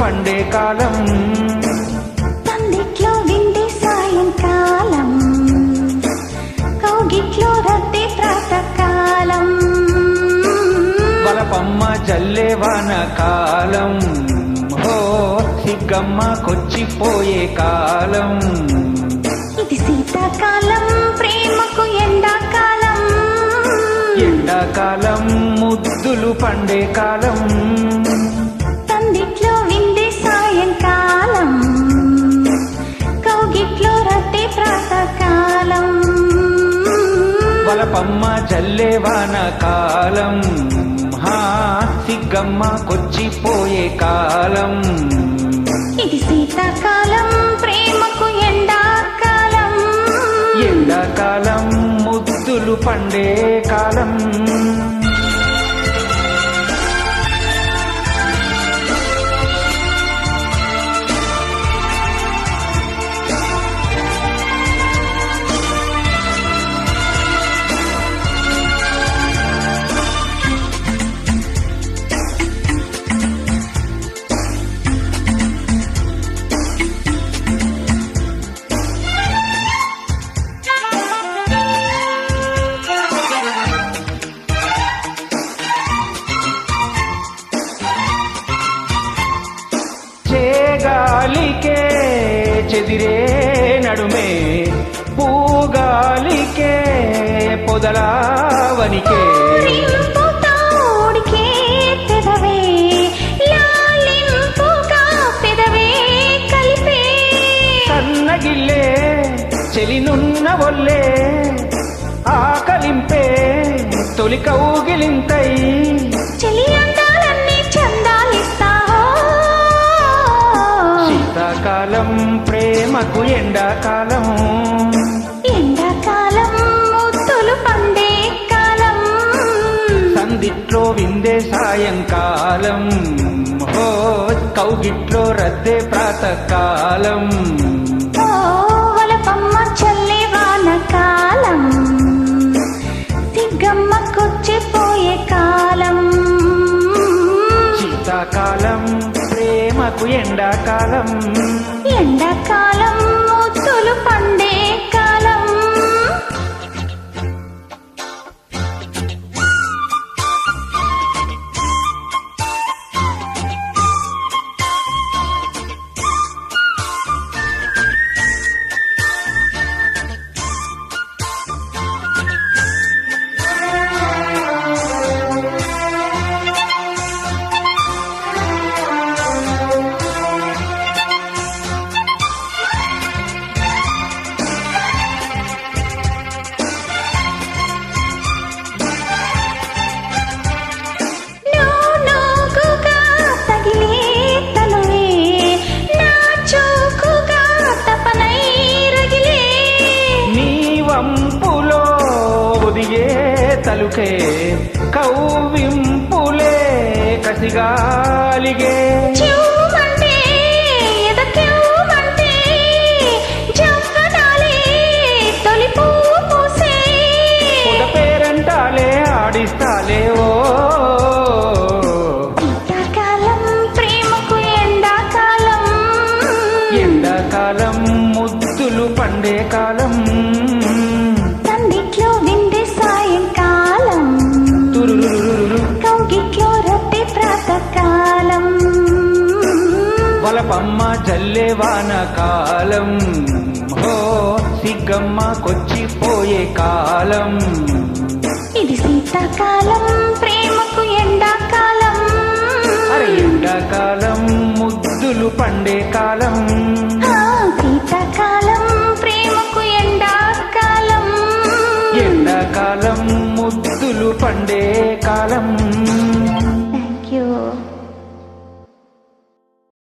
పండే కాలం. పందిట్లో విండే సాయంకాలం. కౌగిట్లో రద్దె ప్రాతకాలం. వలపమ్మ జల్లే వాన కాలం హో సిగ్గమ్మ కొచ్చిపోయే కాలం. ఇది శీతాకాలం ప్రేమకు ఎండాకాలం. ఎండాకాలం ముద్దులు పండే కాలం. వలపమ్మ జల్లే వాన కాలం. హా సిగ్గమ్మ కొచ్చిపోయే కాలం. ఇది శీతాకాలం ప్రేమకు ఎండాకాలం. ఎండాకాలం ముద్దులు పండే కాలం. చెదిరే నడుమే పూగాలికే పొదలావనికే. సన్నగిల్లే చెలినున్న ఒల్లే ఆకలింపే తొలి కౌగిలింతై. ప్రేమకు ఎండాకాలం ఎండాకాలం ముద్దులు పండే కాలం. సందిట్లో విందే సాయంకాలం. హో కౌగిట్లో రద్దే ప్రాతకాలం. చల్లే కాలం. శీతాకాలం ప్రేమకు ఎండాకాలం. ఎండాకాలం ఒదిగే తలుకే కౌవింపులే కసిగాలిగే. జల్లే వాన కాలం హో సిగ్గమ్మ కొచ్చిపోయే కాలం. ఇది శీతాకాలం ప్రేమకు ఎండాకాలం. అరే ఎండాకాలం ముద్దులు పండే కాలం. శీతాకాలం ప్రేమకు ఎండాకాలం. ఎండాకాలం ముద్దులు పండే